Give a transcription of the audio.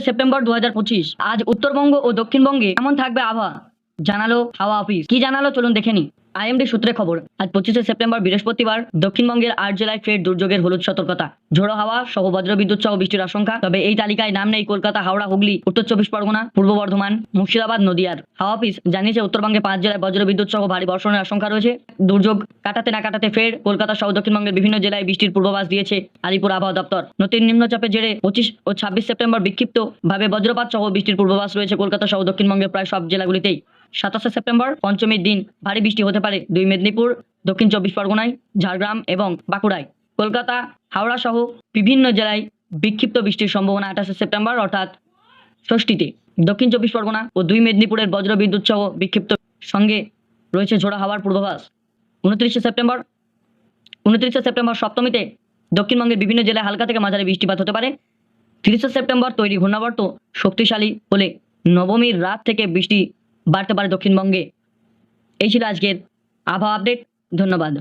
September দু হাজার পঁচিশ। আজ উত্তরবঙ্গ ও দক্ষিণবঙ্গে কেমন থাকবে আবহাওয়া? জানালো হাওয়া অফিস। কি জানালো? চলুন দেখে নি আইএমডি সূত্রে খবর, আজ পঁচিশে সেপ্টেম্বর বৃহস্পতিবার দক্ষিণবঙ্গের আট জেলায় ফের দুর্যোগের হলুদ সতর্কতা। ঝোড়ো হাওয়া, সহ বজ্রবিদ্যুৎ সহ বৃষ্টির আশঙ্কা। তবে এই তালিকায় নাম নেই কলকাতা, হাওড়া, হুগলি, উত্তর চব্বিশ পরগনা, পূর্ব বর্ধমান, মুর্শিদাবাদ, নদিয়ার। হাওয়া অফিস জানিয়েছে উত্তরবঙ্গে পাঁচ জেলায় বজ্রবিদ্যুৎ সহ ভারী বর্ষণের আশঙ্কা রয়েছে। দুর্যোগ কাটাতে না কাটাতে ফের কলকাতা সহ দক্ষিণবঙ্গের বিভিন্ন জেলায় বৃষ্টির পূর্বাভাস দিয়েছে আলিপুর আবহাওয়া দপ্তর। নতুন নিম্নচাপের জেরে পঁচিশ ও ছাব্বিশ সেপ্টেম্বর বিক্ষিপ্ত ভাবে বজ্রপাত সহ বৃষ্টির পূর্বাভাস রয়েছে কলকাতা সহ দক্ষিণবঙ্গের প্রায় সব জেলাগুলিতেই। সাতাশে সেপ্টেম্বর পঞ্চমীর দিন ভারী বৃষ্টি হতে পারে। দুই মেদিনীপুর, দক্ষিণ চব্বিশ পরগনায়, ঝাড়গ্রাম এবং বাঁকুড়ায়। কলকাতা, হাওড়া সহ বিভিন্ন জেলায় বিক্ষিপ্ত বৃষ্টির সম্ভাবনা আঠাশে সেপ্টেম্বর, অর্থাৎ ষষ্ঠীতে। দক্ষিণ চব্বিশ পরগনা ও দুই মেদিনীপুরের বজ্র বিদ্যুৎ সহ বিক্ষিপ্ত সঙ্গে রয়েছে ঝোড়ো হাওয়ার পূর্বাভাস। উনত্রিশে সেপ্টেম্বর উনত্রিশে সেপ্টেম্বর সপ্তমীতে দক্ষিণবঙ্গের বিভিন্ন জেলায় হালকা থেকে মাঝারি বৃষ্টিপাত হতে পারে। তিরিশে সেপ্টেম্বর তৈরি ঘূর্ণাবর্ত শক্তিশালী হলে নবমীর রাত থেকে বৃষ্টি বাড়তে পারে দক্ষিণবঙ্গে। এই ছিল আজকের আবহাওয়া আপডেট ধন্যবাদ।